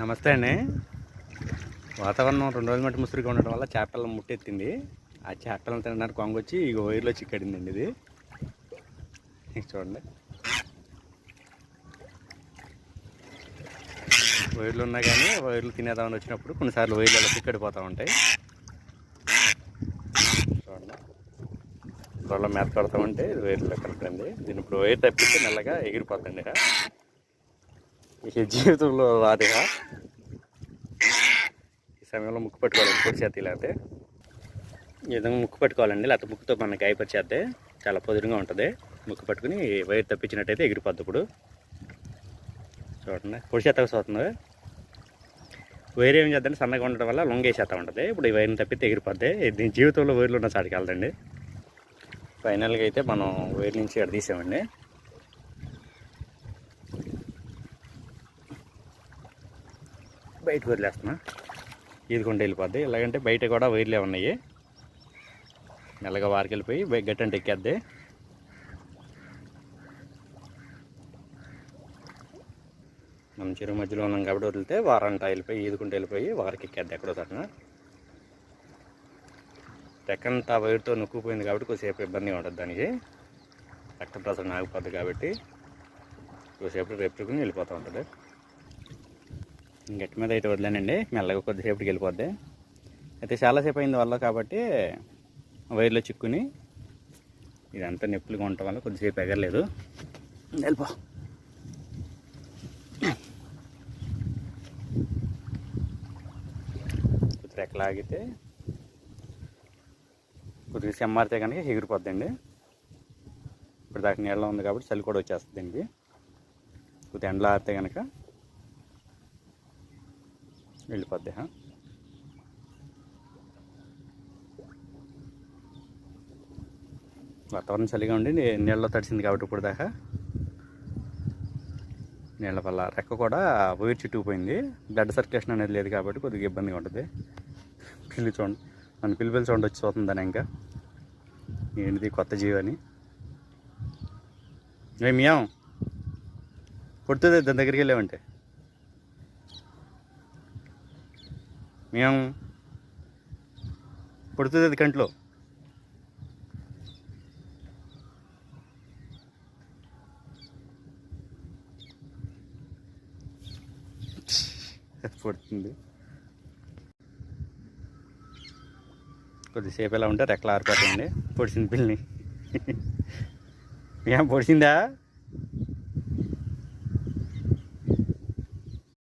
నమస్తే అండి. వాతావరణం రెండు రోజుల మట్టి ముసురుగా ఉండడం వల్ల చేపలను ముట్టెత్తింది ఆ చేపలను తినడానికి కొంగ వచ్చి ఇక వైర్లో చిక్కడిందండి ఇది. చూడండి. వైర్లు ఉన్నా కానీ వైర్లు తినేదామని వచ్చినప్పుడు కొన్నిసార్లు వైర్లు అలా చిక్కడిపోతూ ఉంటాయి. చూడండి. గొల్ల మేత కడతా ఉంటే వైర్లు వైర్లో కనపడింది దీని ఇప్పుడు వైర్ తప్పితే మెల్లగా ఎగిరిపోతుంది ఇక జీవితంలో రాదుగా ఈ సమయంలో ముక్కు పట్టుకోవాలి పొడి చేతి లేకపోతే ఈ విధంగా ముక్కు పట్టుకోవాలండి లేకపోతే ముక్కుతో మనకి అయిపోతే చాలా పొదురుగా ఉంటుంది. ముక్కు పట్టుకుని వైర్ తప్పించినట్టయితే ఎగిరిపోద్ది ఇప్పుడు. చూడండి పొడి చేత వస్తుంది వైర్ ఏం చేద్దంటే సన్నగా ఉండడం వల్ల లొంగేసేస్తూ ఉంటుంది. ఇప్పుడు ఈ వైర్ని తప్పితే ఎగిరిపోద్ది. దీని జీవితంలో వైర్లు ఉన్న చాటికి వెళ్దండి ఫైనల్గా అయితే మనం వైర్ నుంచి ఇక్కడ తీసామండి బయటకు వదిలేస్తున్నా. ఈదుకుంటూ వెళ్ళిపోద్ది. ఎలాగంటే బయట కూడా వైర్లే ఉన్నాయి. మెల్లగా వారికి వెళ్ళిపోయి గట్టంటే ఎక్కేద్ది. మనం చెరువు మధ్యలో ఉన్నాం కాబట్టి వదిలితే వారంట వెళ్ళిపోయి ఈదుకుంటూ వెళ్ళిపోయి వారికి ఎక్కేద్ది ఎక్కడో తట్టున రెక్కంతా వైర్తో నొక్కుపోయింది కాబట్టి కొద్దిసేపు ఇబ్బందిగా ఉంటుంది దానికి. రక్త ప్రసరణ ఆగిపోద్ది కాబట్టి కొద్దిసేపు రేపుకుని వెళ్ళిపోతూ ఉంటుంది. గట్టి మీద అయితే వదిలేనండి. మెల్లగా కొద్దిసేపటికి వెళ్ళిపోద్ది. అయితే చాలాసేపు అయింది వల్ల కాబట్టి వైర్లో చిక్కుని ఇదంతా నొప్పులుగా ఉండటం వల్ల కొద్దిసేపు ఎగరలేదు. వెళ్ళిపో. కొద్దిగా ఎక్కలాగితే కొద్దిగా సెమ్మారితే కనుక ఎగిరిపోద్దండి. ఇప్పుడు దాకా నీళ్ళ ఉంది కాబట్టి చలి కూడా వచ్చేస్తుంది అండి కొద్దిగా ఎండలో కనుక వెళ్ళిపోద్ది వాతావరణం చలిగా ఉండి నీళ్ళలో తడిసింది కాబట్టి ఇప్పుడు దాకా. నీళ్ళ వల్ల రెక్క కూడా వైర్ చుట్టుకుపోయింది. బ్లడ్ సర్క్యులేషన్ అనేది లేదు కాబట్టి కొద్దిగా ఇబ్బందిగా ఉంటుంది. పిల్లి చూడండి మన పిల్లి పిల్లి చూడండి వచ్చి చూస్తుందని ఇంకా. ఏంటిది కొత్త జీవని ఏమియాం పుడుతుంది దాని దగ్గరికి వెళ్ళామంటే మేము పుడుతుంది అది కంట్లో. పుడుతుంది. కొద్దిసేపు ఎలా ఉంటే రెక్కలు ఆరిపోతాయండి? పొడిచింది పిల్లని. ఏం పొడిచిందా?